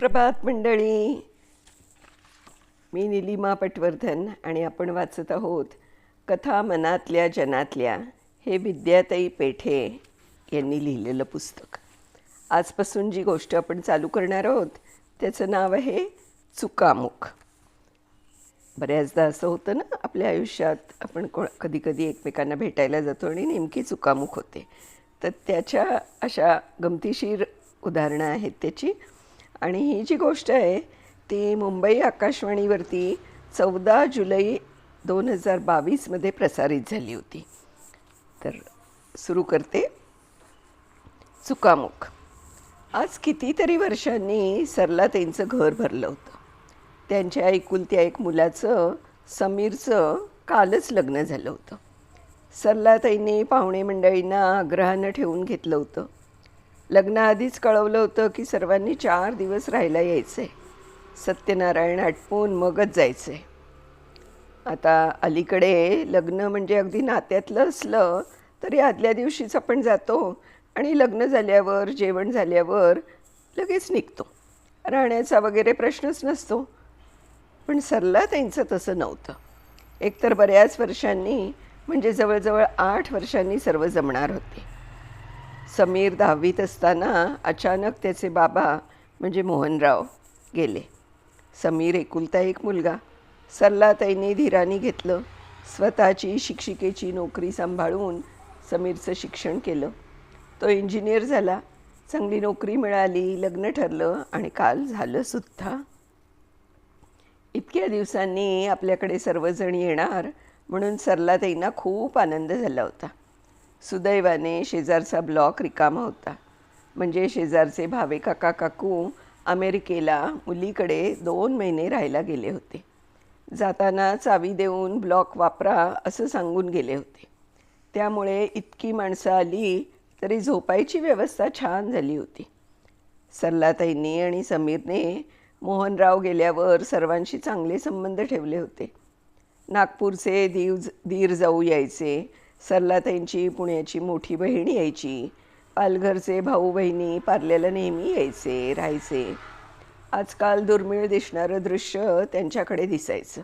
सुप्रभात मंडळी. मी निलिमा पटवर्धन आणि आपण वाचत आहोत कथा मनातल्या जनातल्या हे विद्याताई पेठे यांनी लिहिलेलं पुस्तक. आजपासून जी गोष्ट आपण चालू करणार आहोत त्याचं नाव आहे चुकामुख बऱ्याचदा असं होतं ना आपल्या आयुष्यात आपण को कधीकधी एकमेकांना भेटायला जातो आणि नेमकी चुकामुख होते. तर त्याच्या अशा गमतीशीर उदाहरणं आहेत त्याची. आणि ही जी गोष्ट आहे ती मुंबई आकाशवाणीवरती चौदा जुलै दोन हजार बावीसमध्ये प्रसारित झाली होती. तर सुरू करते. चुकामुख आज कितीतरी वर्षांनी सरलाताईंचं घर भरलं होतं. त्यांच्या एकुलत्या एक मुलाचं समीरचं कालच लग्न झालं होतं. सरलाताईंनी पाहुणे मंडळींना आग्रहानं ठेवून घेतलं होतं. लग्नाआधीच कळवलं होतं की सर्वांनी चार दिवस राहायला यायचं. आहे सत्यनारायण आटपून मगच जायचं. आहे आता अलीकडे लग्न म्हणजे अगदी नात्यातलं असलं तरी आदल्या दिवशीच आपण जातो आणि लग्न झाल्यावर जेवण झाल्यावर लगेच निघतो. राहण्याचा वगैरे प्रश्नच नसतो. पण सरला त्यांचं तसं नव्हतं. एकतर बऱ्याच वर्षांनी म्हणजे जवळजवळ आठ वर्षांनी सर्व जमणार होते. समीर दहावीत असताना अचानक त्याचे बाबा म्हणजे मोहनराव गेले. समीर एकुलता एक मुलगा. सरलाताईंनी धीराने घेतलं. स्वतःची शिक्षिकेची नोकरी सांभाळून समीरचं शिक्षण केलं. तो इंजिनियर झाला. चांगली नोकरी मिळाली लग्न ठरलं आणि काल झालं सुद्धा. इतक्या दिवसांनी आपल्याकडे सर्वजण येणार म्हणून सरलाताईंना खूप आनंद झाला होता. सुदैवाने शेजारचा ब्लॉक रिकामा होता. म्हणजे शेजारचे भावे काका काकू अमेरिकेला मुलीकडे दोन महिने राहायला गेले होते. जाताना चावी देऊन ब्लॉक वापरा असं सांगून गेले होते. त्यामुळे इतकी माणसं आली तरी झोपायची व्यवस्था छान झाली होती. सरलाताईंनी आणि समीरने मोहनराव गेल्यावर सर्वांशी चांगले संबंध ठेवले होते. नागपूरचे दीव धीर जाऊ यायचे सरलाताईंची पुण्याची मोठी बहीण यायची. पालघरचे भाऊ बहिणी पार्ल्याला नेहमी यायचे राहायचे. आजकाल दुर्मिळ दिसणारं दृश्य त्यांच्याकडे दिसायचं.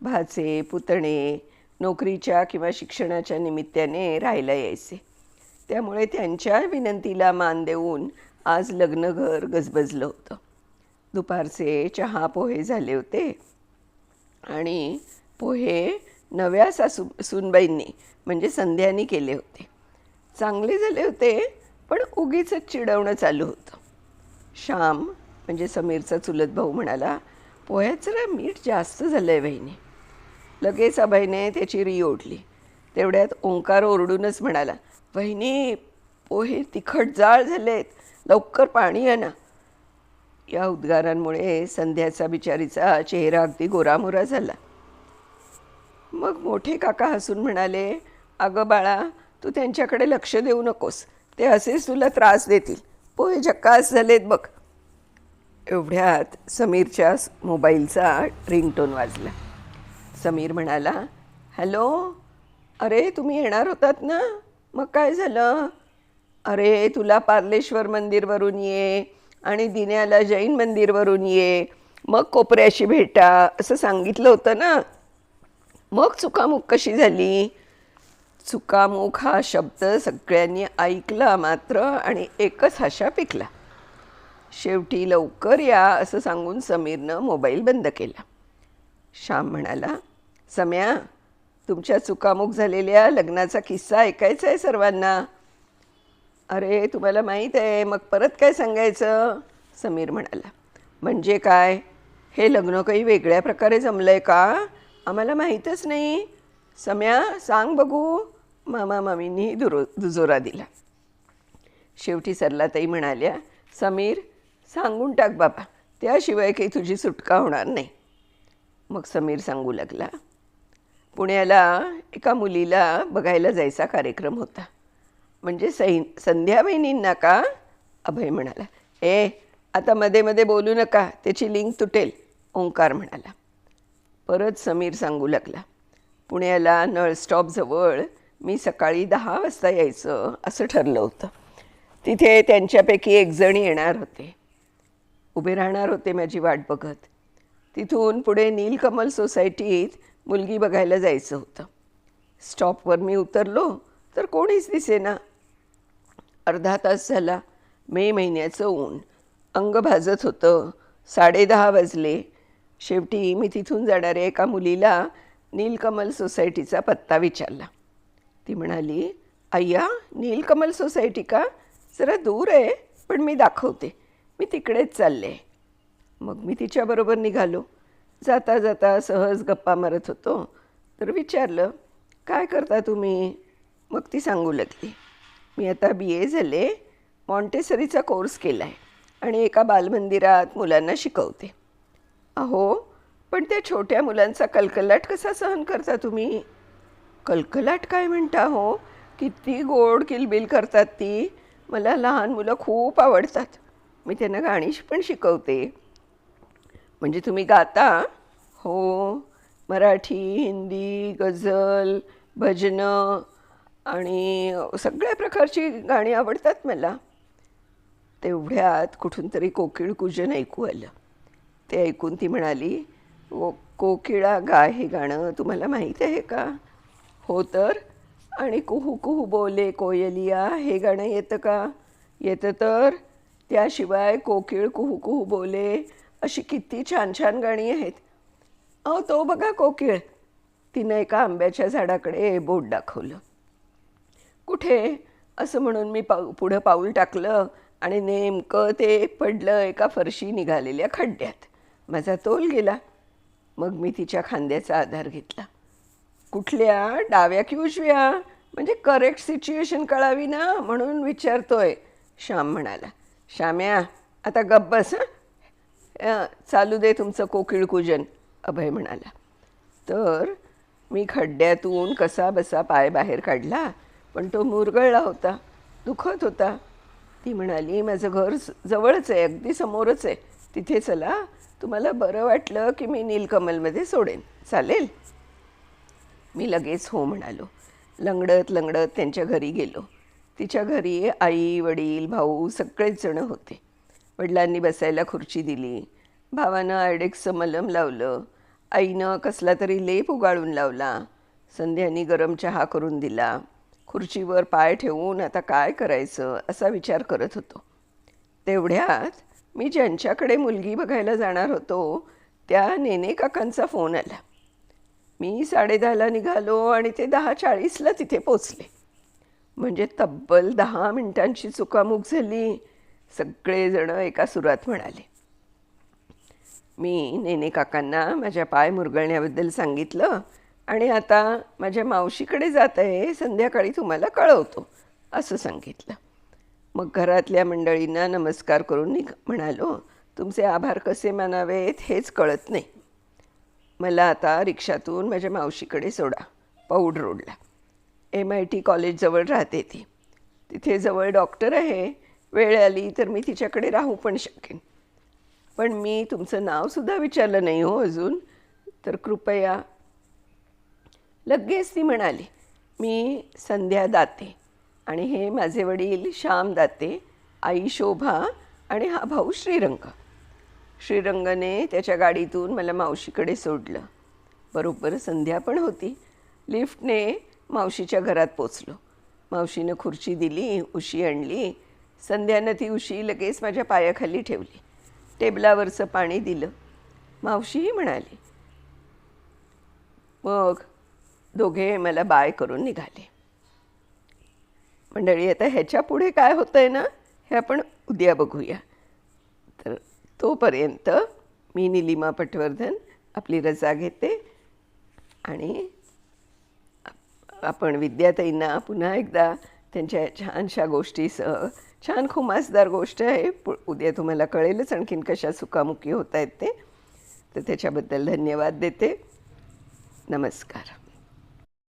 भाचे पुतणे नोकरीच्या किंवा शिक्षणाच्या निमित्ताने राहायला यायचे. त्यामुळे त्यांच्या विनंतीला मान देऊन आज लग्नघर गजबजलं होतं. दुपारचे चहा पोहे झाले होते. आणि पोहे नव्या सासू सुनबाईंनी म्हणजे संध्यानी केले होते. चांगले झाले होते पण उगीच चिडवणं चालू होतं. श्याम म्हणजे समीरचा चुलत भाऊ म्हणाला पोह्याचं जरा मीठ जास्त झालं आहे बहिणी. लगेच अभयने त्याची री ओढली. तेवढ्यात ओंकार ओरडूनच म्हणाला बहिणी पोहे तिखट जाळ झालेत लवकर पाणी आणा. या उद्गारांमुळे संध्याचा बिचारीचा चेहरा अगदी गोरामोरा झाला. मग मोठे काका हसून म्हणाले अगं बाळा तू त्यांच्याकडे लक्ष देऊ नकोस. ते असेच तुला त्रास देतील. पोहे झक्कास झालेत बघ. एवढ्यात समीरच्या मोबाईलचा रिंगटोन वाजला. समीर म्हणाला हॅलो अरे तुम्ही येणार होतात ना? मग काय झालं? अरे तुला पार्लेश्वर मंदिरवरून ये आणि दिन्याला जैन मंदिरवरून ये. मग कोपऱ्याशी भेटा. असं सांगितलं होतं ना? मग चुकामुक कशी झाली? चुकामुख हा शब्द सगळ्यांनी ऐकला मात्र आणि एकच हशा पिकला. शेवटी लवकर या असं सांगून समीरनं मोबाईल बंद केला. श्याम म्हणाला सम्या तुमच्या चुकामुक झालेल्या लग्नाचा किस्सा ऐकायचा आहे सर्वांना. अरे तुम्हाला माहीत आहे मग परत काय सांगायचं? समीर म्हणाला. म्हणजे काय? हे लग्न काही वेगळ्या प्रकारे जमलं आहे का? आम्हाला माहीतच नाही. सम्या सांग बघू. मामा मामींनी दुरो दुजोरा दिला. शेवटी सरलाताई म्हणाल्या समीर सांगून टाक बाबा त्याशिवाय काही तुझी सुटका होणार नाही. मग समीर सांगू लागला पुण्याला एका मुलीला बघायला जायचा कार्यक्रम होता. म्हणजे सै संध्या बहिणींना का? अभय म्हणाला. ए आता मध्ये मध्ये बोलू नका त्याची लिंक तुटेल ओंकार म्हणाला. परत समीर सांगू लागला. पुण्याला नळ स्टॉपजवळ मी सकाळी दहा वाजता यायचं असं ठरलं होतं. तिथे त्यांच्यापैकी एकजण येणार होते. उभे राहणार होते माझी वाट बघत. तिथून पुढे नीलकमल सोसायटीत मुलगी बघायला जायचं होतं. स्टॉपवर मी उतरलो तर कोणीच दिसेना. अर्धा तास झाला. मे महिन्याचं ऊन. अंग भाजत होतं. साडेदहा वाजले. शेवटी मी तिथून जाणाऱ्या एका मुलीला नीलकमल सोसायटीचा पत्ता विचारला. ती म्हणाली अय्या नीलकमल सोसायटी का? जरा दूर आहे पण मी दाखवते. मी तिकडेच चालले. मग मी तिच्याबरोबर निघालो. जाता जाता सहज गप्पा मारत होतो. तर विचारलं काय करता तुम्ही? मग ती सांगू लागली मी आता बी ए झाले मॉन्टेसरीचा कोर्स केला आहे आणि एका बालमंदिरात मुलांना शिकवते. अहो पण त्या छोट्या मुलांचा कलकलाट कसा सहन करता तुम्ही? कलकलाट काय म्हणता हो? किती गोड किलबिल करतात ती. मला लहान मुलं खूप आवडतात. मी त्यांना गाणी पण शिकवते. म्हणजे तुम्ही गाता? हो. मराठी हिंदी गझल भजनं आणि सगळ्या प्रकारची गाणी आवडतात मला. तेवढ्यात कुठून तरी कोकिळ कुजन ऐकू आलं. ते ऐकून ती म्हणाली वो कोकिळा गा हे गाणं तुम्हाला माहीत आहे का? हो तर. आणि कुहू कुहू बोले कोयलिया हे गाणं येतं का? येतं तर. त्याशिवाय कोकिळ कुहू कुहू बोले अशी किती छान छान गाणी आहेत. अहो तो बघा कोकिळ. तिनं एका आंब्याच्या झाडाकडे बोट दाखवलं. कुठे? असं म्हणून मी पाऊ पुढं पाऊल टाकलं आणि नेमकं ते पडलं एका फरशी निघालेल्या खड्ड्यात. माझा तोल गेला. मग मी तिच्या खांद्याचा आधार घेतला. कुठल्या डाव्या की उजव्या? म्हणजे करेक्ट सिच्युएशन कळावी ना म्हणून विचारतोय श्याम म्हणाला. श्याम्या आता गप्प बस चालू दे तुमचं कोकिळ कुजन अभय म्हणाला. तर मी खड्ड्यातून कसा बसा पाय बाहेर काढला पण तो मुरगळला होता दुखत होता. ती म्हणाली माझं घर जवळच आहे अगदी समोरच आहे. तिथे चला. तुम्हाला बरं वाटलं की मी नीलकमलमध्ये सोडेन. चालेल? मी लगेच हो म्हणालो. लंगडत लंगडत त्यांच्या घरी गेलो. तिच्या घरी आई वडील भाऊ सगळेच जण होते. वडिलांनी बसायला खुर्ची दिली. भावानं आयडेक्सचं मलम लावलं. आईनं कसला तरी लेप उगाळून लावला. संध्यानी गरम चहा करून दिला. खुर्चीवर पाय ठेवून आता काय करायचं असा विचार करत होतो. तेवढ्यात मी ज्यांच्याकडे मुलगी बघायला जाणार होतो त्या नेने काकांचा फोन आला. मी साडेदहाला निघालो आणि ते दहा चाळीसला तिथे पोचले म्हणजे तब्बल दहा मिनिटांची चुकामुक झाली. सगळेजणं एका सुरात म्हणाले मी नेने काकांना माझ्या पाय मुरगळण्याबद्दल सांगितलं आणि आता माझ्या मावशीकडे जात आहे संध्याकाळी तुम्हाला कळवतो असं सांगितलं. मग घरातल्या मंडळींना नमस्कार करून निघ म्हणालो तुमचे आभार कसे मानावेत हेच कळत नाही. मला आता रिक्षातून माझ्या मावशीकडे सोडा पौड रोडला. एम आय टी कॉलेजजवळ राहते ती. तिथे जवळ डॉक्टर आहे. वेळ आली तर मी तिच्याकडे राहू पण शकेन. पण मी तुमचं नावसुद्धा विचारलं नाही हो अजून. तर कृपया लगेच ती म्हणाली मी संध्या दाते. आणि हे माझे वडील श्याम दाते आई शोभा आणि हा भाऊ श्रीरंग. श्रीरंगने त्याच्या गाडीतून मला मावशीकडे सोडलं. बरोबर संध्या पण होती. लिफ्टने मावशीच्या घरात पोचलो. मावशीनं खुर्ची दिली उशी आणली. संध्यानं ती उशी लगेच माझ्या पायाखाली ठेवली. टेबलावरचं पाणी दिलं. मावशीही म्हणाली मग दोघे मला बाय करून निघाले. मंडळी आता ह्याच्या पुढे काय होतं आहे ना हे आपण उद्या बघूया. तर तोपर्यंत मी निलिमा पटवर्धन आपली रजा घेते आणि आपण विद्याताईंना पुन्हा एकदा त्यांच्या छानशा गोष्टीसह छान खुमासदार गोष्ट आहे पु उद्या तुम्हाला कळेलच आणखीन कशा सुकामुकी होत आहेत ते. तर त्याच्याबद्दल धन्यवाद देते. नमस्कार.